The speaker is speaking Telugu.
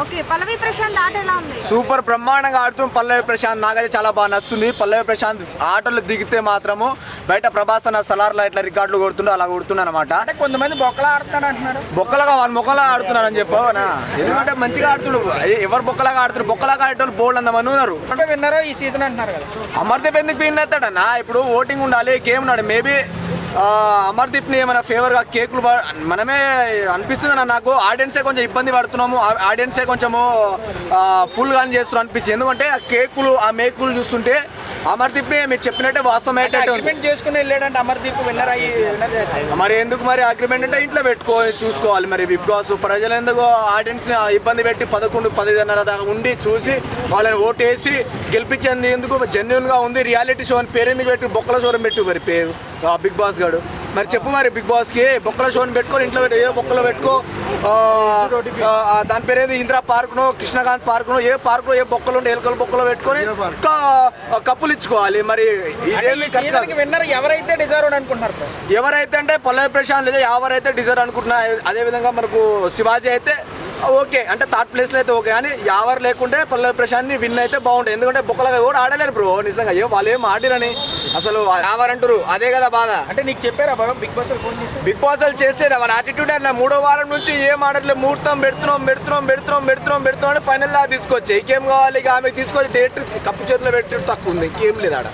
ఓకే పల్లవి ప్రశాంత్ ఆట ఎలా ఉంది? సూపర్ బ్రహ్మాండంగా ఆడుతూ పల్లవి ప్రశాంత్ నాకైతే చాలా బాగా నచ్చుతుంది. పల్లవి ప్రశాంత్ ఆటలు దిగితే మాత్రము బయట ప్రభాస్ అన్న సలార్లో ఇట్లా రికార్డులు కొడుతుండో అలా కొడుతున్నాను అనమాట అంటే కొంతమంది బొక్కలు ఆడుతాడు అంటున్నారు. బొక్కలుగా వాళ్ళ మొక్కలా ఆడుతున్నారు అని చెప్పు నా ఎందుకంటే మంచిగా ఆడుతుడు. ఎవరు బొక్కలాగా ఆడుతున్నారు బొక్కలాగా ఆడేటోళ్ళు బోల్డ్ అంతమంది ఉన్నారు. అంటే విన్నరో ఈ సీజన్ అంటున్నారు కదా. అమర్దీప్ ఎందుకు విన్ అవుతాడన్నా? ఇప్పుడు ఓటింగ్ ఉండాలి గేమ్ ఉన్నాడు మేబీ అమర్దీప్ని ఏమైనా ఫేవర్గా కేకులు మనమే అనిపిస్తుంది అన్న నాకు ఆడియన్సే కొంచెం ఇబ్బంది పడుతున్నాము. ఆ- ఆడియన్సే కొంచెము ఫుల్ గాని చేస్తున్నాం అనిపిస్తుంది. ఎందుకంటే ఆ కేకులు ఆ మేకులు చూస్తుంటే అమర్దీప్ని మీరు చెప్పినట్టే వాస్తవం అగ్రిమెంట్ చేసుకుని వెళ్ళాడంటే అమర్దీప్ విన్నర్ అయ్యి విన్నర్ చేస్తాడు. మరి ఎందుకు మరి అగ్రిమెంట్ అంటే ఇంట్లో పెట్టుకోవాలి చూసుకోవాలి మరి. బిగ్ బాస్ ప్రజలు ఎందుకు ఆడియన్స్ ఇబ్బంది పెట్టి పదకొండు పదిన్నర దాకా ఉండి చూసి వాళ్ళని ఓటేసి గెలిపించేది ఎందుకు? జెన్యున్గా ఉంది రియాలిటీ షో అని పేరు ఎందుకు పెట్టి? బొక్కల షోరం పెట్టు మరి పేరు బిగ్ బాస్ గాడు. మరి చెప్పు మరి బిగ్ బాస్కి. బొక్కల షోని పెట్టుకొని ఇంట్లో పెట్టి ఏ బొక్కలో పెట్టుకో. ఆ, ఆ, దాని పేరు ఏది ఇందిరా పార్క్ను కృష్ణకాంత్ పార్క్ను ఏ పార్క్ ఏ బొక్కలు ఉంటే ఎలుకల బొక్కలో పెట్టుకొని క- కప్పులు ఇచ్చుకోవాలి. మరి ఇదేమి కరెక్ట్ కాదు. సీజన్ విన్నర్ ఎవరైతే డిజర్వ్ అనుకుంటున్నారు? ఎవరైతే అంటే పల్లవి ప్రశాంత్ లేదా ఎవరైతే డిజైర్ అనుకుంటున్నా అదే విధంగా మనకు శివాజీ అయితే ఓకే. అంటే థర్డ్ ప్లేస్లో అయితే ఓకే. కానీ ఎవరు లేకుంటే పల్లవి ప్రశాంత్ని విన్ అయితే బాగుంటుంది. ఎందుకంటే బొక్కలుగా కూడా ఆడలేరు బ్రో. నిజంగా ఏ వాళ్ళు ఏం ఆడిరని. అసలు ఎవరు అంటారు అదే కదా బాధ. అంటే నీకు చెప్పారా బాబా? బిగ్ బాస్ ఫోన్ చేసి? బిగ్ బాస్ వాళ్ళు చేసేది వాళ్ళ యాటిట్యూడ్ అన్న మూడో వారం నుంచి ఏం ఆడట్లేదు ముహూర్తం పెడుతున్నాం పెడుతున్నాం పెడుతున్నాం పెడుతున్నాం పెడుతున్నాం అని ఫైనల్ లా తీసుకొచ్చి ఇంకేం కావాలి? ఇక ఆమె తీసుకొచ్చి డేట్ కప్పు చేతిలో పెట్టి తక్కువ ఉంది. ఇంకేం లేదు ఆడ.